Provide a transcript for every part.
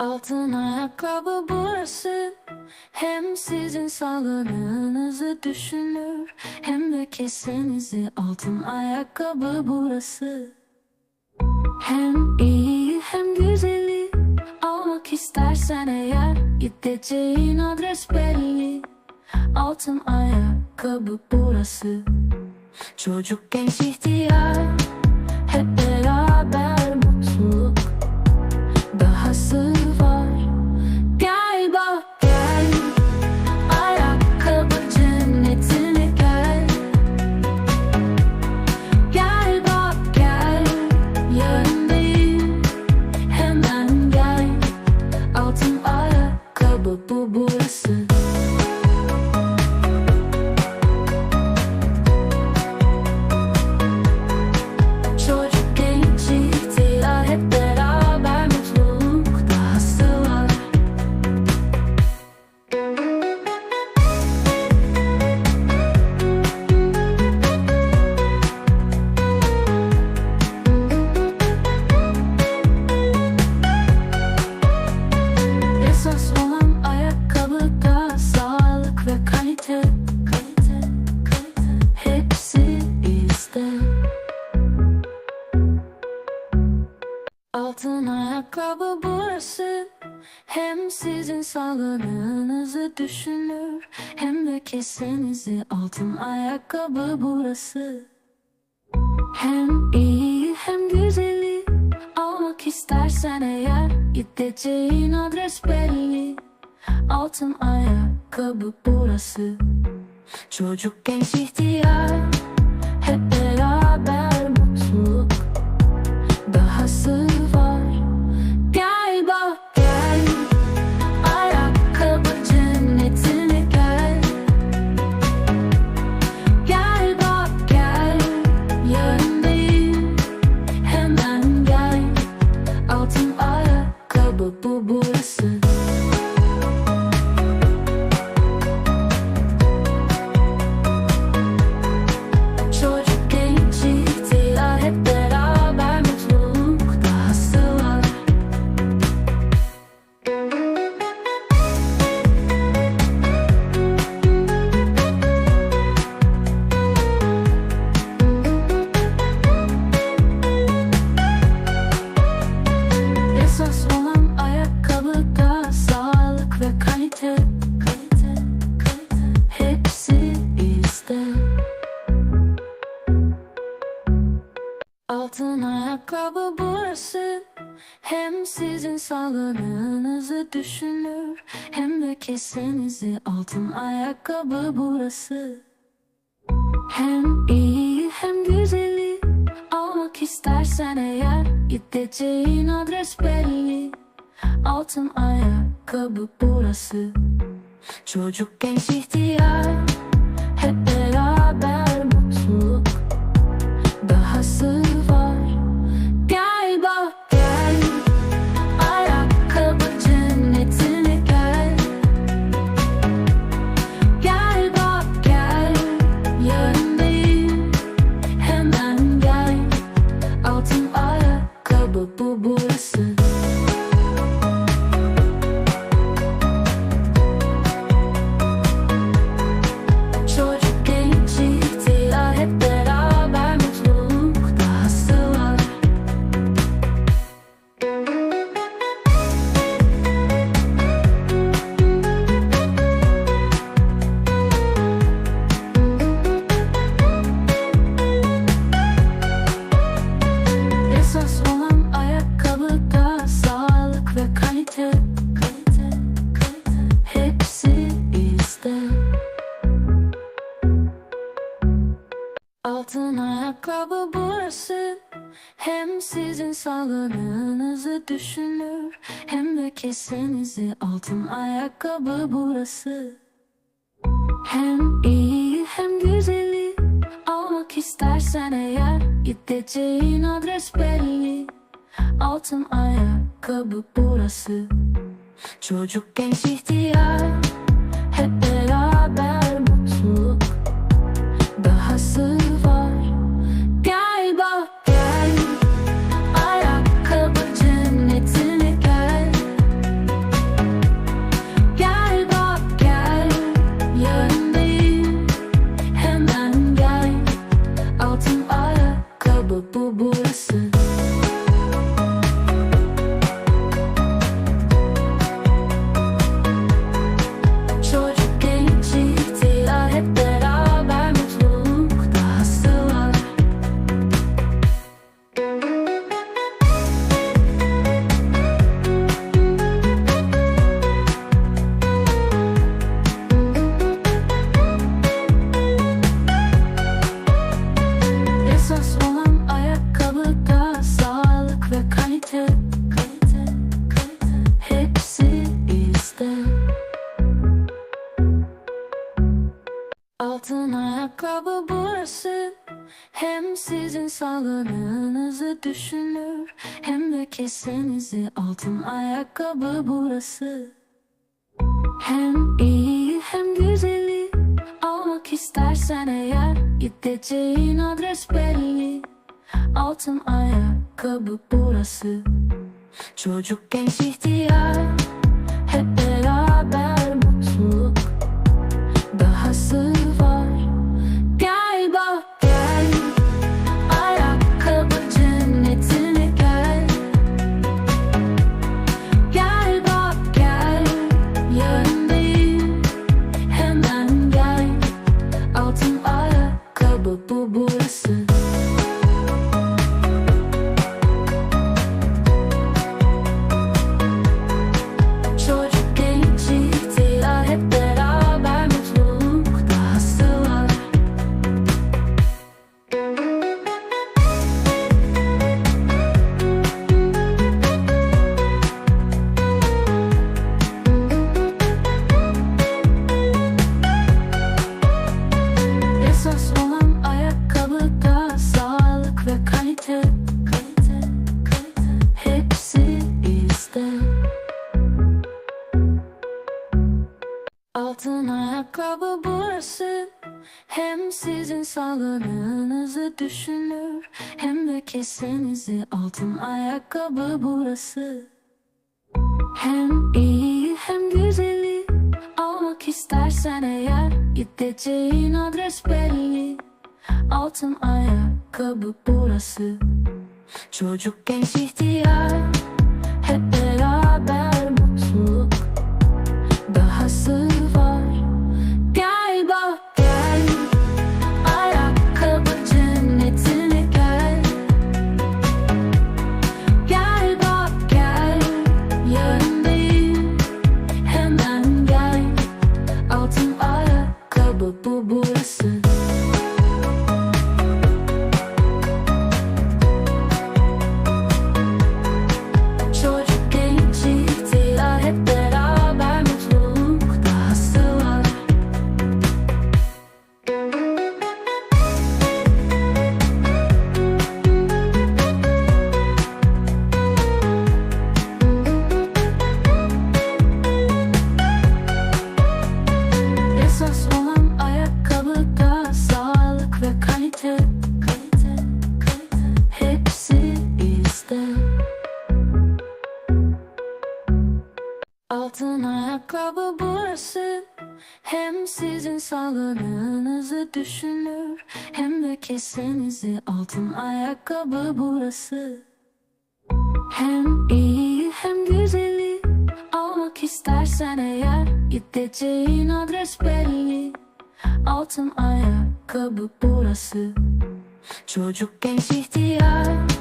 Altın ayakkabı burası. Hem sizin sağlığınızı düşünür Hem de kesenizi altın ayakkabı burası. Hem iyi hem güzeli Almak istersen eğer Gideceğin adres belli. Altın ayakkabı burası. Çocuk genç ihtiyar Altın ayakkabı burası. Hem sizin sağlığınızı düşünür Hem de kesenizi altın ayakkabı burası. Hem iyi hem güzeli Almak istersen eğer Gideceğin adres belli. Altın ayakkabı burası. Çocuk genç ihtiyar Altın ayakkabı burası. Hem sizin sağlığınızı düşünür Hem de kesenizi altın ayakkabı burası. Hem iyi hem güzeli Almak istersen eğer Gideceğin adres belli. Altın ayakkabı burası. Çocuk genç ihtiyar Altın ayakkabı burası. Hem sizin sağlığınızı düşünür Hem de kesenizi altın ayakkabı burası. Hem iyi hem güzeli Almak istersen eğer Gideceğin adres belli. Altın ayakkabı burası. Çocuk genç ihtiyar Altın ayakkabı burası. Hem sizin sağlığınızı düşünür Hem de kesenizi altın ayakkabı burası. Hem iyi hem güzeli Almak istersen eğer Gideceğin adres belli. Altın ayakkabı burası. Çocuk genç ihtiyaç Altın ayakkabı burası. Hem sizin sağlığınızı düşünür Hem de kesenizi altın ayakkabı burası. Hem iyi hem güzeli Almak istersen eğer Gideceğin adres belli. Altın ayakkabı burası. Çocuk genç ihtiyar Altın ayakkabı burası. Hem sizin sağlığınızı düşünür Hem de kesenizi altın ayakkabı burası. Hem iyi hem güzeli Almak istersen eğer Gideceğin adres belli. Altın ayakkabı burası. Çocuk genç ihtiyar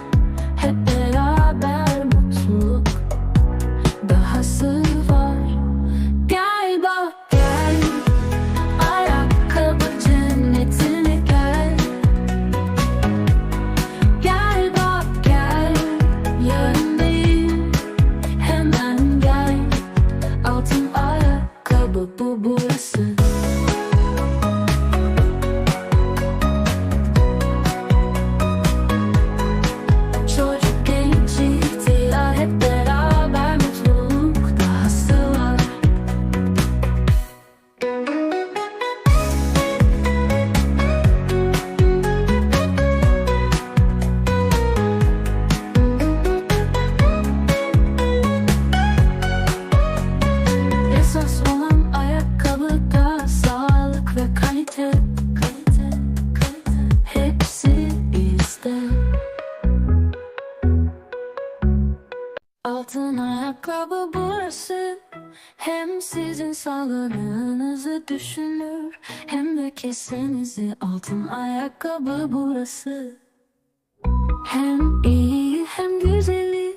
ayakkabı burası. Hem sizin sağlığınızı düşünür Hem de kesenizi altın ayakkabı burası. Hem iyi hem güzeli.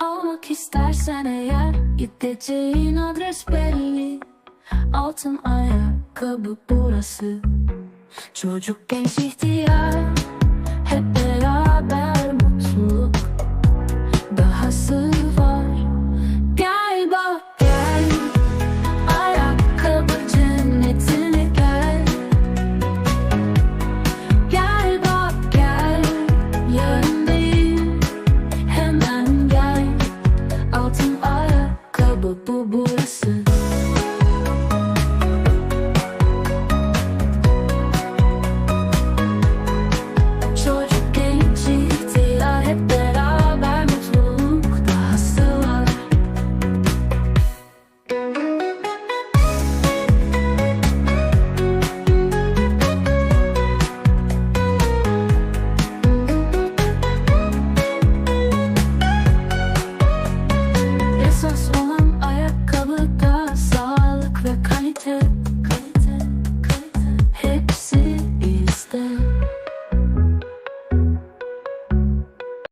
Almak istersen eğer Gideceğin adres belli. Altın ayakkabı burası. Çocuk genç ihtiyar